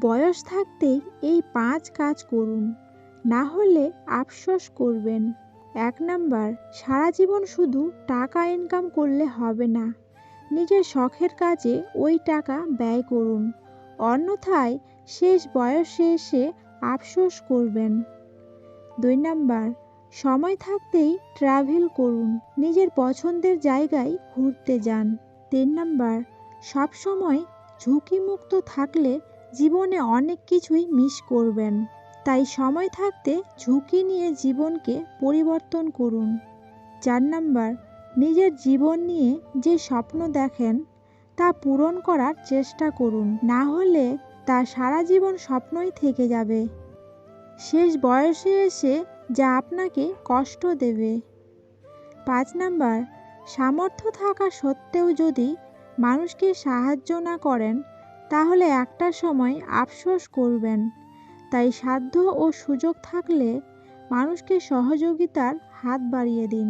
বয়স থাকতেই এই পাঁচ কাজ করুন। না হলে আফসোস করবেন। এক নাম্বার, সারা জীবন শুধু টাকা ইনকাম করলে হবে না। নিজের শখের কাজে ওই টাকা ব্যয় করুন। অন্যথায় শেষ বয়সে এসে আফসোস করবেন। দুই নাম্বার, সময় থাকতেই ট্রাভেল করুন। নিজের পছন্দের জায়গায় ঘুরতে যান। তিন নাম্বার, সবসময় ঝুঁকিমুক্ত থাকলে জীবনে অনেক কিছুই মিস করবেন। তাই সময় থাকতে ঝুঁকি নিয়ে জীবনকে পরিবর্তন করুন। চার নাম্বার, নিজের জীবন নিয়ে যে স্বপ্ন দেখেন, তা পূরণ করার চেষ্টা করুন। না হলে তা সারা জীবন স্বপ্নই থেকে যাবে। শেষ বয়সে এসে যা আপনাকে কষ্ট দেবে। পাঁচ নাম্বার, সামর্থ্য থাকা সত্ত্বেও যদি মানুষকে সাহায্য না করেন তাহলে একটা সময় আফসোস করবেন। তাই সাধ্য ও সুযোগ থাকলে মানুষকে সহযোগিতার হাত বাড়িয়ে দিন।